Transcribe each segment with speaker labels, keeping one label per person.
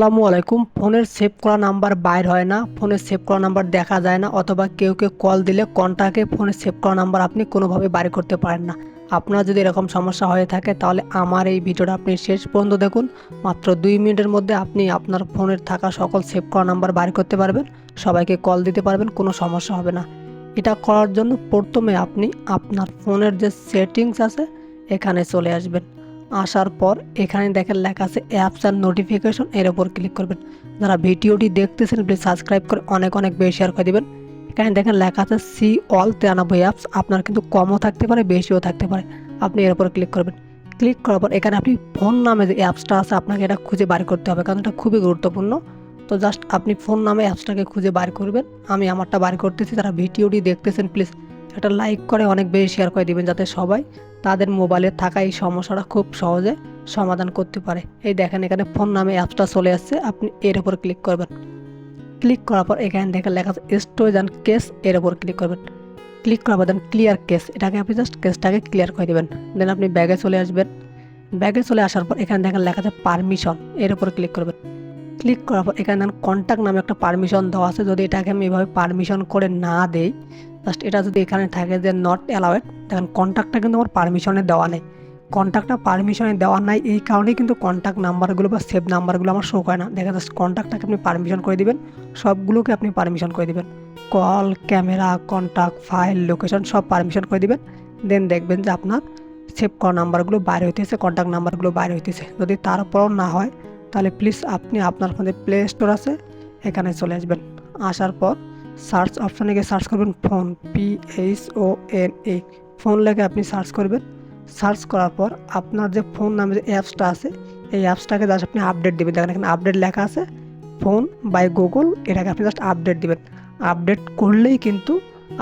Speaker 1: আসসালামু আলাইকুম। ফোনের সেভ করা নাম্বার বাইর হয় না, ফোনের সেভ করা নাম্বার দেখা যায় না, অথবা কেউ কেউ কল দিলে কন্টাকে ফোনের সেভ করা নাম্বার আপনি কোনোভাবে বাইর করতে পারেন না। আপনার যদি এরকম সমস্যা হয়ে থাকে, তাহলে আমার এই ভিডিওটা আপনি শেষ পর্যন্ত দেখুন। মাত্র দুই মিনিটের মধ্যে আপনি আপনার ফোনের থাকা সকল সেভ করা নাম্বার বাইর করতে পারবেন, সবাইকে কল দিতে পারবেন, কোনো সমস্যা হবে না। এটা করার জন্য প্রথমে আপনি আপনার ফোনের যে সেটিংস আছে, এখানে চলে আসবেন। আসার পর এখানে দেখেন লেখা আছে অ্যাপস আর নোটিফিকেশন এর ওপর ক্লিক করবেন। যারা ভিডিওটি দেখতেছেন প্লিজ সাবস্ক্রাইব করে অনেক অনেক বেশি শেয়ার করে দেবেন। এখানে দেখেন লেখা আছে সি অল তিরানব্বই অ্যাপস আপনার কিন্তু কমও থাকতে পারে, বেশিও থাকতে পারে। আপনি এর উপর ক্লিক করবেন। ক্লিক করার পর এখানে আপনি ফোন নামে যে অ্যাপসটা আছে, আপনাকে এটা খুঁজে বার করতে হবে, কারণ এটা খুবই গুরুত্বপূর্ণ। তো জাস্ট আপনি ফোন নামে অ্যাপসটাকে খুঁজে বার করবেন। আমি আমারটা বার করতেছি, যারা ভিডিওটি দেখতেছেন প্লিজ একটা লাইক করে অনেক বেশি শেয়ার করে দিবেন, যাতে সবাই তাদের মোবাইলে থাকা এই সমস্যাটা খুব সহজে সমাধান করতে পারে। এই দেখেন এখানে ফোন নামে অ্যাপসটা চলে আসছে, আপনি এর উপর ক্লিক করবেন। ক্লিক করার পর এখানে দেখেন লেখা আছে স্টোরেজ অ্যান্ড কেস এর উপর ক্লিক করবেন। ক্লিক করার পর দেন ক্লিয়ার কেস এটাকে আপনি জাস্ট কেসটাকে ক্লিয়ার করে দেবেন। দেন আপনি ব্যাগে চলে আসবেন। ব্যাগে চলে আসার পর এখানে দেখেন লেখা আছে পারমিশন এর উপর ক্লিক করবেন। ক্লিক করার পর এখানে দেখেন কন্ট্যাক্ট নামে একটা পারমিশন দেওয়া আছে। যদি এটাকে আমি এভাবে পারমিশন করে না দেই জাস্ট এটা যদি এখানে থাকে যে নট অ্যালাউড দেখেন কন্ট্যাক্টটা কিন্তু আমার পারমিশনে দেওয়া নেই। কন্ট্যাক্টটা পারমিশনে দেওয়া নাই, এই কারণেই কিন্তু কন্ট্যাক্ট নাম্বারগুলো বা সেভ নাম্বারগুলো আমার শো করে না। দেখা যাচ্ছে কন্ট্যাক্টটাকে আপনি পারমিশন করে দিবেন, সবগুলোকে আপনি পারমিশন করে দিবেন। Call camera contact file location সব পারমিশন করে দিবেন। দেন দেখবেন যে আপনার সেভ করা নাম্বারগুলো বাইরে হইতেছে কন্ট্যাক্ট নাম্বারগুলো বাইরে হইতেছে। যদি তারপরও না হয়, তাহলে প্লিজ আপনি আপনার ফোনে প্লে স্টোর আছে, এখানে চলে আসবেন। আসার পর সার্চ অপশানে গিয়ে সার্চ করবেন phone P H O N E phone লেগে আপনি সার্চ করবেন। সার্চ করার পর আপনার যে ফোন নামে যে অ্যাপসটা আছে, এই অ্যাপসটাকে জাস্ট আপনি আপডেট দেবেন। দেখেন এখানে আপডেট লেখা আছে, ফোন বাই গুগল, এটাকে আপনি জাস্ট আপডেট দেবেন। আপডেট করলেই কিন্তু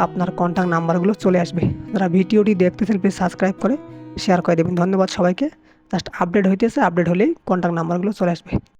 Speaker 1: আপনার কন্ট্যাক্ট নাম্বারগুলো চলে আসবে। যারা ভিডিওটি দেখতেছেন প্লিজ সাবস্ক্রাইব করে শেয়ার করে দেবেন। ধন্যবাদ সবাইকে। জাস্ট আপডেট হইতেছে, আপডেট হলেই কন্ট্যাক্ট নাম্বারগুলো চলে আসবে।